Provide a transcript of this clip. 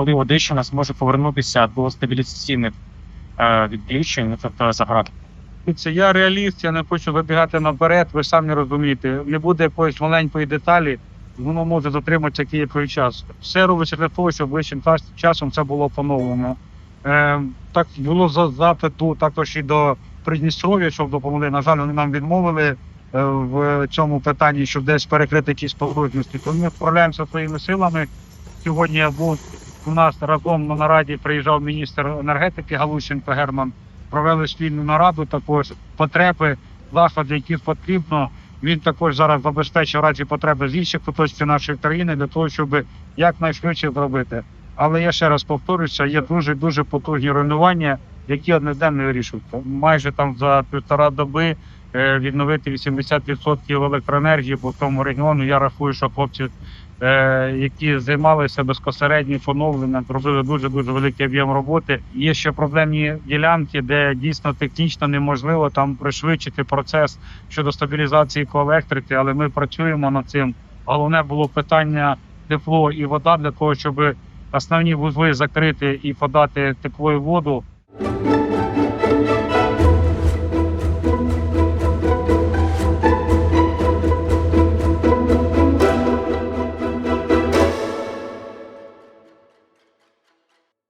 коли Одещина зможе повернутися до стабілізаційних е, відключень, ну, тобто заград. Це я реаліст, я не хочу забігати наперед, ви самі розумієте. Не буде якоїсь маленької деталі, воно може затриматися який час. Все робиться для того, щоб ближчим часом це було поновлено. Е, так було запиту також і до Придністров'я, щоб допомогли. На жаль, вони нам відмовили е, в цьому питанні, щоб десь перекрити якісь погружності. Тому ми вправляємося своїми силами. Сьогодні я був у нас разом на нараді приїжджав міністр енергетики Галущенко Герман провели спільну нараду, також потреби, заходи, які потрібно. Він також зараз забезпечив разі потреби з інших куточків нашої країни для того, щоб якнайшвидше зробити. Але я ще раз повторюся, є дуже дуже потужні руйнування, які одноденно не вирішуються. Майже там за півтора доби е, відновити 80% електроенергії по тому регіону. Я рахую, що хлопці, які займалися безпосередньо поновленням, робили дуже дуже великий об'єм роботи. Є ще проблемні ділянки, де дійсно технічно неможливо там пришвидшити процес щодо стабілізації коелектрики, але ми працюємо над цим. Головне було питання тепло і вода для того, щоб основні вузли закрити і подати тепло і воду.